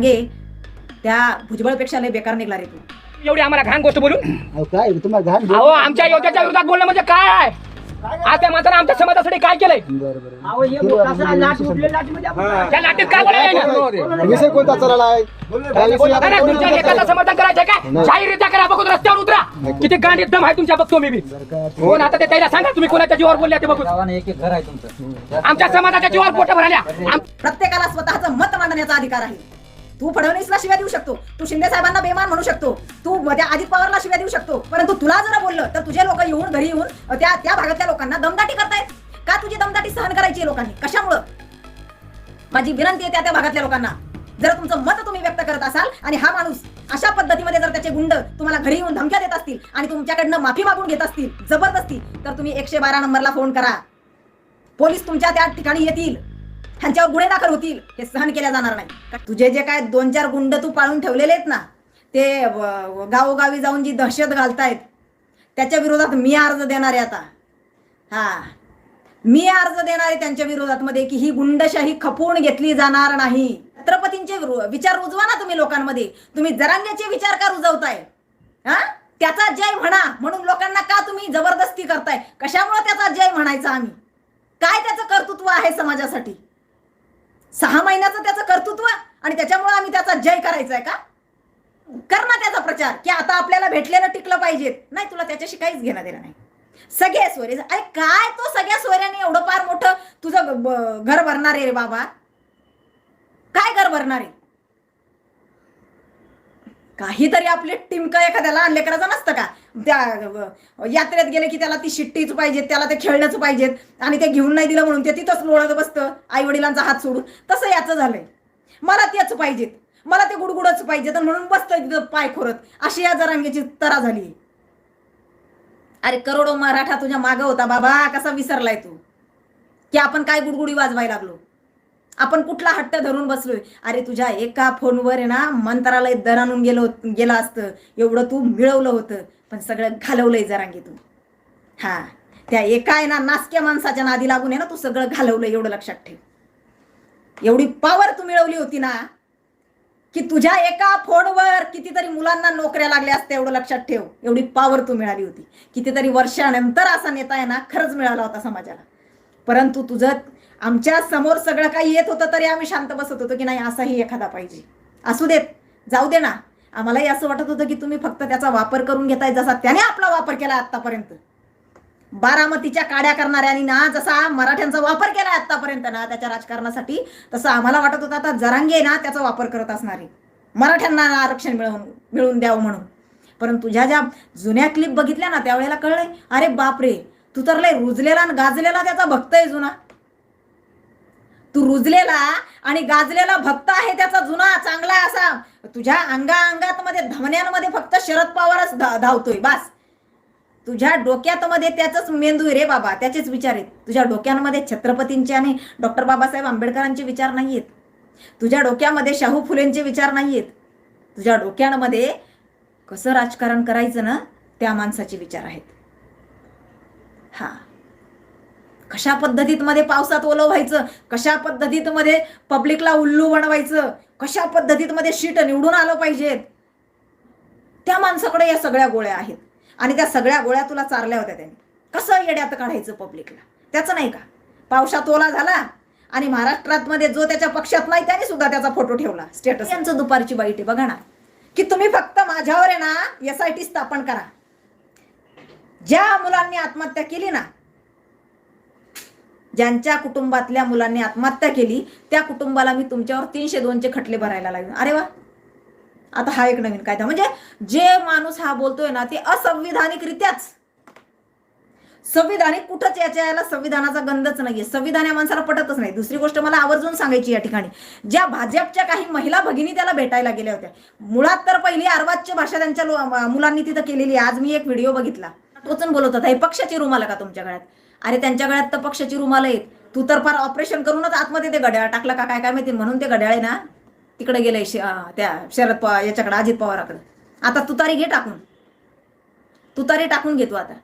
घे. त्या भुजबळपेक्षा लय बेकार निघला रे तू. एवढी आम्हाला घाण गोष्ट बोलून? अहो काय? तुम्हाला घाण अहो आमच्या योग्याच्या विरोधात बोलणं म्हणजे काय आहे? आज त्या माणसानं आमच्या समाजासाठी काय केलंय? बरं बरं त्या लाटेत काय बोलायला विषय कोणता चालला आहे? काय विषय नाही, नाही, तुमच्या नेत्याचं समर्थन करायचंय काय नाही. जाहीररित्या करा बघू रस्त्यावर उतरा. किती गांड एकदम आहे तुमच्या बघतो मी बी. हो ना आता ते त्याला सांगा तुम्ही कोणाच्या जीवावर बोलले ते बघू एक एक घर आहे तुमचं. आमच्या समाजाच्या जीवावर पोट भरल्या आम- प्रत्येकाला स्वतःचं मत मांडण्याचा अधिकार आहे. तू फडणवीसला शिव्या देऊ शकतो तू शिंदे साहेबांना बेमान म्हणू शकतो तू त्या अजित पवारला शिव्या देऊ शकतो परंतु तुला जर बोललं तर तुझे लोक येऊन घरी येऊन त्या त्या भागातल्या लोकांना दमदाटी करतायत. का तुझी दमदाटी सहन करायची लोकांनी? कशामुळं? माझी विनंती आहे त्या त्या भागातल्या लोकांना. जर तुमचं मत तुम्ही व्यक्त करत असाल आणि हा माणूस अशा पद्धतीमध्ये जर त्याचे गुंड तुम्हाला घरी येऊन धमक्या देत असतील आणि तुमच्याकडनं माफी मागून घेत असतील जबरदस्ती तर तुम्ही एकशे बारा नंबरला फोन करा. पोलीस तुमच्या त्या ठिकाणी येतील. ह्यांच्यावर गुन्हे दाखल होतील हे सहन केल्या जाणार नाही. तुझे जे काय दोन चार गुंड तू पाळून ठेवलेले आहेत ना ते गावोगावी जाऊन जी दहशत घालतायत त्याच्या विरोधात मी अर्ज देणार आहे आता. हा. मी अर्ज देणार आहे त्यांच्या विरोधात मध्ये की ही गुंडशाही खपवून घेतली जाणार नाही. छत्रपतींचे विचार रुजवा ना तुम्ही लोकांमध्ये. तुम्ही जरांग्याचे विचार का रुजवताय? हा? त्याचा जय म्हणा म्हणून लोकांना का तुम्ही जबरदस्ती करताय? कशामुळे त्याचा जय म्हणायचा आम्ही? काय त्याचं कर्तृत्व आहे समाजासाठी? सहा महिन्याचं त्याचं कर्तृत्व आणि त्याच्यामुळे आम्ही त्याचा जय करायचा आहे का? कर ना त्याचा प्रचार की आता आपल्याला भेटलेलं टिकलं पाहिजेत. नाही तुला त्याच्याशी काहीच घेणं देणं नाही. सगळ्या सोयरे अरे काय तो सगळ्या सोयऱ्याने एवढं फार मोठं तुझं घर भरणार आहे रे बाबा? काय घर भरणार आहे? काहीतरी आपले टिमकं एखाद्याला आणले नसतं का? त्या यात्रेत गेले की त्याला ती शिट्टीच पाहिजे त्याला ते खेळणंच पाहिजेत. आणि ते घेऊन नाही दिलं म्हणून ते तिथंच लोळत बसतं आई वडिलांचा हात सोडून. तसं याचं झालंय. मला तेच पाहिजेत. मला ते गुडगुडच पाहिजेत तर म्हणून बसतं तिथं पाय खोरत. अशी या जरांगीची तरा झाली अरे करोडो मराठा तुझ्या मागं होता बाबा कसा विसरलाय तू? की आपण काय गुडगुडी वाजवायला लागलो? आपण कुठला हट्ट धरून बसलोय? अरे तुझ्या एका फोनवर आहे ना मंत्रालय दर आणून गेलो गेलं असतं. एवढं तू मिळवलं होतं. पण सगळं घालवलंय जरांगी तू हा. त्या एका आहे ना नासक्या माणसाच्या नादी लागून आहे ना तू सगळं घालवलं एवढं लक्षात ठेव. एवढी पावर तू मिळवली होती ना की तुझ्या एका फोनवर कितीतरी मुलांना नोकऱ्या लागल्या असत्या एवढं लक्षात ठेव. एवढी पावर तू मिळाली होती. कितीतरी वर्षानंतर असा नेता आहे ना खरंच मिळाला होता समाजाला. परंतु तुझं आमच्यासमोर सगळं काही येत होतं तरी आम्ही शांत बसत होतो की नाही असाही एखादा पाहिजे. असू देत. जाऊ दे ना. आम्हालाही असं वाटत होतं की तुम्ही फक्त त्याचा वापर करून घेताय जसा त्याने आपला वापर केला आतापर्यंत बारामतीच्या काड्या करणाऱ्यांनी ना जसा मराठ्यांचा वापर केला आतापर्यंत ना त्याच्या राजकारणासाठी तसं आम्हाला वाटत होतं आता जरांगे ना त्याचा वापर करत असणारे. मराठ्यांना आरक्षण मिळवून मिळवून द्यावं म्हणून. पण तुझ्या ज्या जुन्या क्लिप बघितल्या ना त्यावेळेला कळलंय अरे बापरे तू तर लय रुजलेला आणि गाजलेला त्याचा भक्त आहे जुना. तू रुजलेला आणि गाजलेला भक्त आहे त्याचा जुना चांगला असा. तुझ्या अंगा अंगात मध्ये धमन्यांमध्ये फक्त शरद पवारच धा- धावतोय बस. तुझ्या डोक्यात मध्ये त्याच मेंदू रे बाबा त्याचेच विचार आहेत. तुझ्या डोक्यांमध्ये छत्रपतींचे आणि डॉक्टर बाबासाहेब आंबेडकरांचे विचार नाहीयेत. तुझ्या डोक्यामध्ये शाहू फुलेंचे विचार नाहीयेत. तुझ्या डोक्यांमध्ये कसं राजकारण करायचं ना त्या माणसाचे विचार आहेत. हा. कशा पद्धतीत मध्ये पावसात ओलं व्हायचं? कशा पद्धतीत मध्ये पब्लिकला उल्लू बनवायचं? कशा पद्धतीत मध्ये शीट निवडून आलं पाहिजेत? त्या माणसाकडे या सगळ्या गोळ्या आहेत. आणि त्या सगळ्या गोळ्या तुला चारल्या होत्या त्यांनी. कसं येड्यात काढायचं पब्लिकला त्याचं नाही का? पावसात ओला झाला आणि महाराष्ट्रात मध्ये जो त्याच्या पक्षात नाही त्याने सुद्धा त्याचा फोटो ठेवला. स्टेटस यांचं दुपारची बाईट आहे बघा ना. की तुम्ही फक्त माझ्यावर आहे ना एस आय टी स्थापन करा. ज्या मुलांनी आत्महत्या केली ना ज्यांच्या कुटुंबातल्या मुलांनी आत्महत्या केली त्या कुटुंबाला मी तुमच्यावर तीनशे दोनचे खटले भरायला लागले अरे वा! आता हा एक नवीन कायदा. म्हणजे जे माणूस हा बोलतोय ना ते असंविधानिकरित्याच. संविधानिक कुठंच याच्या याला संविधानाचा गंधच नाहीये. संविधान या माणसाला पटतच नाही. दुसरी गोष्ट मला आवर्जून सांगायची या ठिकाणी. ज्या भाजपच्या काही महिला भगिनी त्याला भेटायला गेल्या होत्या. मुळात तर पहिली अर्वाच्य भाषा त्यांच्या मुलांनी तिथं केलेली आहे. आज मी एक व्हिडिओ बघितला. टोचून बोलत होता हे पक्षाची रुमाल का तुमच्या गळ्यात अरे त्यांच्या गळ्यात तर पक्षाची रुमाल आहेत. तू तर फार ऑपरेशन करूनच आतमध्ये ते घड्याळ टाकलं का? काय काय माहिती? म्हणून ते घड्याळ आहे ना तिकडे गेलंय त्या शरद पवार याच्याकडे अजित पवाराकडे. आता तुतारी घे टाकून. तुतारी टाकून घेतो आता.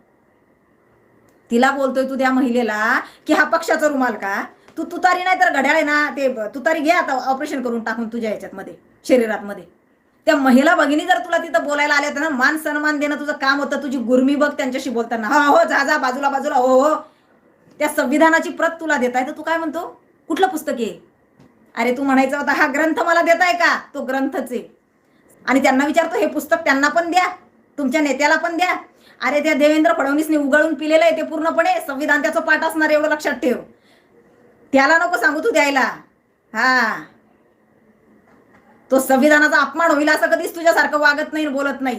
तिला बोलतोय तू त्या महिलेला की हा पक्षाचा रुमाल का? तू तुतारी नाही तर घड्याळ आहे ना ते तुतारी घे आता ऑपरेशन करून टाकून तुझ्या याच्यात मध्ये शरीरात मध्ये. त्या महिला भगिनी जर तुला तिथं बोलायला आल्या तर मान सन्मान देणं तुझं काम होतं तुझी गुरमी बघ त्यांच्याशी बोलताना. हो हो जा जा बाजूला बाजूला हो हो. त्या संविधानाची प्रत तुला देताय तर तू काय म्हणतो? कुठलं पुस्तक आहे? अरे तू म्हणायचा होता हा ग्रंथ मला देताय का? तो ग्रंथच आहे. आणि त्यांना विचारतो हे पुस्तक त्यांना पण द्या तुमच्या नेत्याला पण द्या. अरे त्या देवेंद्र फडणवीसने उगाळून पिलेलं आहे ते पूर्णपणे संविधान त्याचं पाठ असणार एवढं लक्षात ठेव. त्याला नको सांगू तू द्यायला. हा. तो संविधानाचा अपमान होईल असं कधीच तुझ्यासारखं वागत नाही बोलत नाही.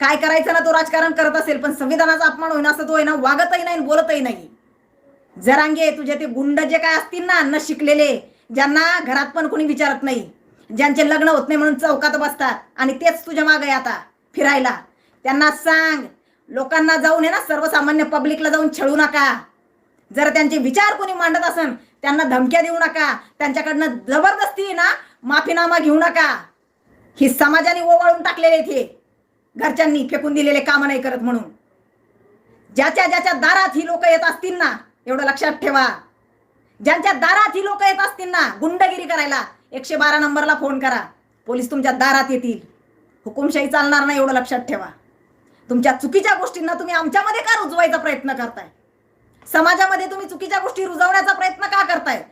काय करायचं ना तो राजकारण करत असेल पण संविधानाचा अपमान होईल असं तो आहे ना वागतही नाही आणि बोलतही नाही. जरांगे तुझे ते गुंड जे काय असतील ना न शिकलेले ज्यांना घरात पण कोणी विचारत नाही ज्यांचे लग्न होत नाही म्हणून चौकात बसतात आणि तेच तुझ्या मागे आता फिरायला. त्यांना सांग लोकांना जाऊन आहे ना सर्वसामान्य पब्लिकला जाऊन छळू नका. जर त्यांचे विचार कोणी मांडत असन त्यांना धमक्या देऊ नका. त्यांच्याकडनं जबरदस्ती ना माफीनामा घेऊ नका. ही समाजाने ओवाळून टाकलेले ते घरच्यांनी फेकून दिलेले काम नाही करत म्हणून. ज्याच्या ज्याच्या दारात ही लोक येत असतील ना एवढं लक्षात ठेवा. ज्यांच्या दारात ही लोक येत असतील ना गुंडगिरी करायला एकशे बारा नंबरला फोन करा. पोलीस तुमच्या दारात येतील. हुकुमशाही चालणार नाही एवढं लक्षात ठेवा. तुमच्या चुकीच्या गोष्टींना तुम्ही आमच्यामध्ये का रुजवायचा प्रयत्न करताय? समाजामध्ये तुम्ही चुकीच्या गोष्टी रुजवण्याचा प्रयत्न का करताय?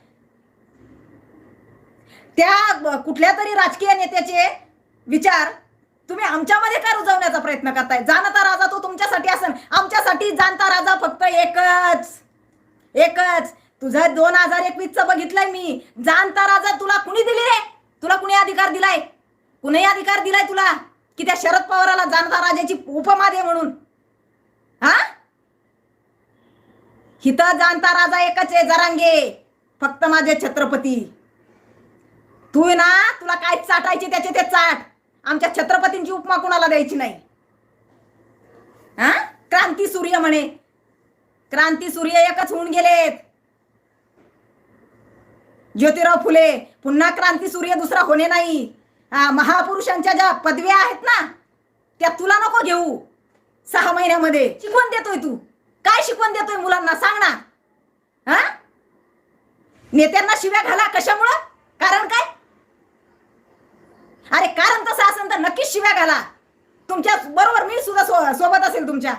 त्या कुठल्या तरी राजकीय नेत्याचे विचार तुम्ही आमच्यामध्ये का रुजवण्याचा प्रयत्न करताय? जाणता राजा तो तुमच्यासाठी असन. आमच्यासाठी जाणता राजा फक्त एकच. एकच. तुझं दोन हजार एकवीसचं बघितलंय मी. जाणता राजा तुला कुणी दिली रे? तुला कुणी अधिकार दिलाय? कुणी अधिकार दिलाय तुला? की त्या शरद पवाराला जाणता राजाची उपमा दे म्हणून? हा? हिथं जाणता राजा एकच आहे जरांगे. फक्त माझे छत्रपती. तू आहे ना तुला काय चाटायची त्याचे ते चाट. आमच्या छत्रपतींची उपमा कुणाला द्यायची नाही. हा? क्रांती सूर्य म्हणे. क्रांती सूर्य एकच होऊन गेलेत. ज्योतिराव फुले पुन्हा क्रांती सूर्य दुसरा होणे नाही. महापुरुषांच्या ज्या पदव्या आहेत ना त्या तुला नको घेऊ. सहा महिन्यामध्ये. शिकवण देतोय तू. काय शिकवण देतोय मुलांना? सांग ना. हा? नेत्यांना शिव्या घाला कशामुळं? कारण काय? अरे कारण तसं असेल तर नक्कीच शिव्या घाला. तुमच्या बरोबर मी सुद्धा सो- सोबत असेल तुमच्या.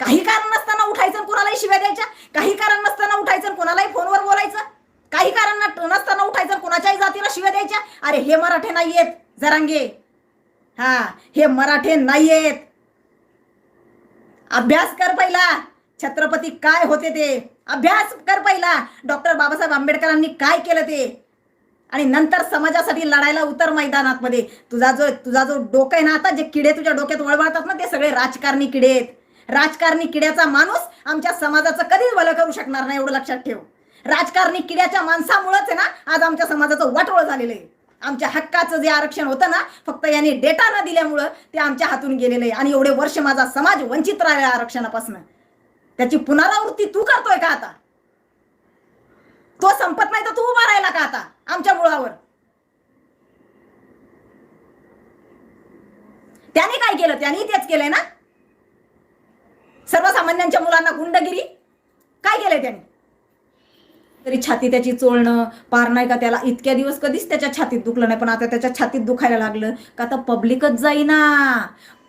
काही कारण नसताना उठायचं कोणालाही शिव्या द्यायच्या काही कारण नसताना उठायचं कोणालाही फोनवर बोलायचं काही कारण नसताना उठायचं कोणाच्याही जातीला शिव्या द्यायच्या. अरे हे मराठे नाहीयेत जरांगे. हा हे मराठे नाहीयेत. अभ्यास कर पहिला. छत्रपती काय होते ते? अभ्यास कर पहिला. डॉक्टर बाबासाहेब आंबेडकरांनी काय केलं ते? आणि नंतर समाजासाठी लढायला उतर मैदानात मध्ये तुझा जो तुझा जो डोकं आहे ना आता जे किडे तुझ्या डोक्यात वळवळतात ना ते सगळे राजकारणी किडे आहेत. राजकारणी किड्याचा माणूस आमच्या समाजाचं कधीच भलं करू शकणार नाही एवढं लक्षात ठेव. राजकारणी किड्याच्या माणसामुळेच आहे ना आज आमच्या समाजाचं वाटोळ झालेलं आहे. आमच्या हक्काचं जे आरक्षण होतं ना फक्त यांनी डेटा न दिल्यामुळं ते आमच्या हातून गेलेलं आहे. आणि एवढे वर्ष माझा समाज वंचित राहिला आरक्षणापासून. त्याची पुनरावृत्ती तू करतोय का आता? तो संपत नाही तर तू उभा राहिला का आता? आमच्या मुळावर. त्याने काय केलं? त्यांनी तेच केलंय ना? सर्वसामान्यांच्या मुलांना गुंडगिरी? काय केलंय त्यांनी? तरी छाती त्याची चोळणं पार नाही का त्याला इतक्या दिवस कधीच त्याच्या छातीत दुखलं नाही पण आता त्याच्या छातीत दुखायला लागलं. का आता पब्लिकच जाईना.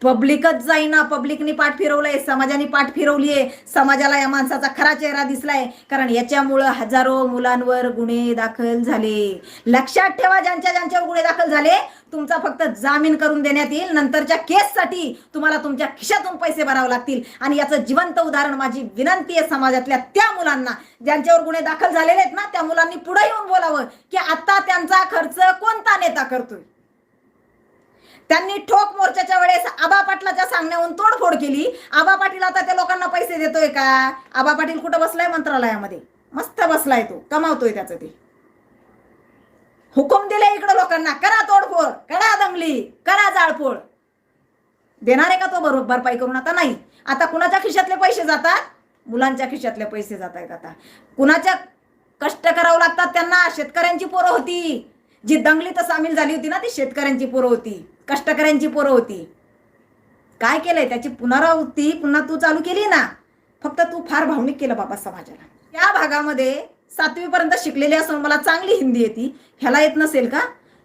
पब्लिकच जाईना पब्लिकनी पाठ फिरवलंय समाजाने पाठ फिरवलीये समाजाला या माणसाचा खरा चेहरा दिसलाय. कारण याच्यामुळं हजारो मुलांवर गुन्हे दाखल झाले. लक्षात ठेवा ज्यांच्या ज्यांच्यावर गुन्हे दाखल झाले तुमचा फक्त जामीन करून देण्यात येईल. नंतरच्या केससाठी तुम्हाला तुमच्या खिशातून पैसे भरावे लागतील. आणि याचं जिवंत उदाहरण माझी विनंती आहे समाजातल्या त्या मुलांना. ज्यांच्यावर गुन्हे दाखल झालेले आहेत ना त्या मुलांनी पुढे येऊन बोलावं की आता त्यांचा खर्च कोणता नेता करतोय? त्यांनी ठोक मोर्चाच्या वेळेस आबा पाटलाच्या सांगण्याहून तोडफोड केली. आबा पाटील आता त्या लोकांना पैसे देतोय का? आबा पाटील कुठं बसलाय मंत्रालयामध्ये? मस्त बसलाय तो. कमावतोय त्याचं ते. हुकुम दिले इकडं लोकांना. करा तोडफोड. करा दंगली. करा जाळपोळ. देणार आहे का तो बरोबर भरपाई करून? आता नाही. आता कुणाच्या खिशातले पैसे जातात? मुलांच्या खिशातले पैसे जात आहेत आता. कुणाच्या कष्ट करावं लागतात त्यांना? शेतकऱ्यांची पोरं होती. जी दंगलीत सामील झाली होती ना ती शेतकऱ्यांची पोरं होती. कष्टकऱ्यांची पोरं होती. काय केलंय? त्याची पुनरावृत्ती पुन्हा तू चालू केली ना? फक्त तू फार भावनिक केलं बाबा समाजाला. त्या भागामध्ये सातवीपर्यंत शिकलेली असून मला चांगली हिंदी येते. ह्याला येत नसेल का?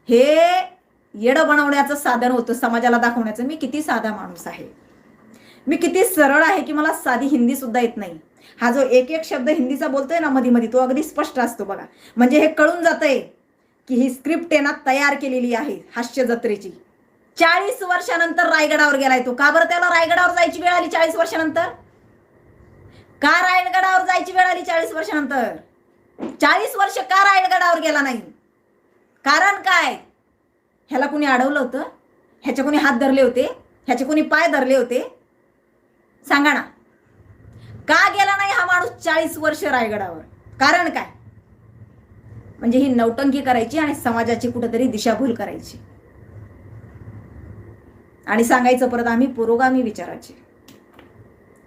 हे येडं बनवण्याचं साधन होतं समाजाला दाखवण्याचं. मी किती साधा माणूस आहे. मी किती सरळ आहे की मला साधी हिंदी सुद्धा येत नाही. हा जो एक एक शब्द हिंदीचा बोलतोय ना मध्ये मध्ये तो अगदी स्पष्ट असतो बघा. म्हणजे हे कळून जातंय की ही स्क्रिप्ट आहे ना तयार केलेली आहे हास्य जत्रेची चाळीस वर्षानंतर रायगडावर गेलाय तो. का बरं त्याला रायगडावर जायची वेळ आली चाळीस वर्षानंतर? का रायगडावर जायची वेळ आली चाळीस वर्षानंतर? चाळीस वर्ष का रायगडावर गेला नाही? कारण काय? ह्याला कुणी अडवलं होतं? ह्याचे कोणी हात धरले होते? ह्याचे कोणी पाय धरले होते? सांगा ना. का गेला नाही हा माणूस चाळीस वर्ष रायगडावर? कारण काय? म्हणजे ही नौटंकी करायची आणि समाजाची कुठेतरी दिशाभूल करायची. आणि सांगायचं परत आम्ही पुरोगामी विचाराचे.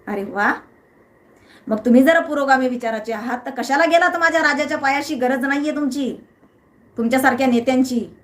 अरे वा. मग तुम्ही जर पुरोगामी विचाराचे आहात तर कशाला गेलात माझ्या राजाच्या पायाशी? गरज नाहीये तुमची. तुमच्यासारख्या नेत्यांची.